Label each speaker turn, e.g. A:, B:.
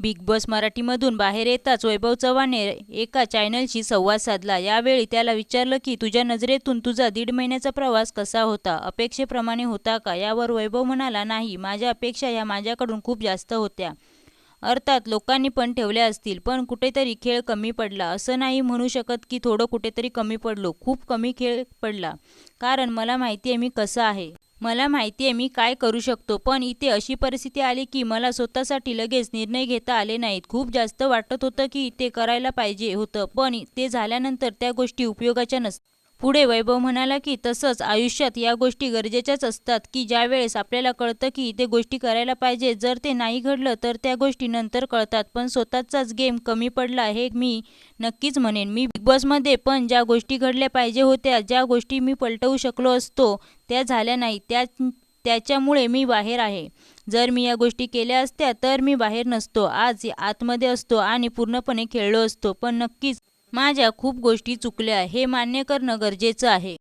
A: Big boss मराठीमधून बाहेर येताच वैभव चव्हाणने एका चॅनलशी संवाद साधला. यावेळी त्याला विचारलं की तुझ्या नजरेतून तुझा दीड महिन्याचा प्रवास कसा होता? अपेक्षेप्रमाणे होता का? यावर वैभव म्हणाला नाही माझ्या अपेक्षा ह्या माझ्याकडून खूप जास्त होत्या. अर्थात लोकांनी पण ठेवल्या असतील पण कुठेतरी खेळ कमी पडला. असं नाही म्हणू शकत की थोडं कुठेतरी कमी पडलो. खूप कमी खेळ पडला. कारण मला माहिती आहे मी कसं आहे. मला माहिती आहे मी काय करू शकतो पण इथे अशी परिस्थिती आली की मला स्वतःसाठी लगेच निर्णय घेता आले नाहीत. खूप जास्त वाटत होतं की ते करायला पाहिजे होतं पण ते झाल्यानंतर त्या गोष्टी उपयोगाच्या नस पुढे वैभव म्हणाला की तसंच आयुष्यात या गोष्टी गरजेच्याच असतात की ज्यावेळेस आपल्याला कळतं की ते गोष्टी करायला पाहिजे. जर ते नाही घडलं तर त्या गोष्टी नंतर कळतात. पण स्वतःचाच गेम कमी पडला हे मी नक्कीच म्हणेन. मी बिग बॉसमध्ये पण ज्या गोष्टी घडल्या पाहिजे होत्या ज्या गोष्टी मी पलटवू शकलो असतो त्या झाल्या नाही. त्या त्याच्यामुळे मी बाहेर आहे. जर मी या गोष्टी केल्या असत्या तर मी बाहेर नसतो. आज आतमध्ये असतो आणि पूर्णपणे खेळलो असतो. पण नक्कीच माझ्या खूप गोष्टी चुकल्या हे मान्य करणं गरजेचं आहे.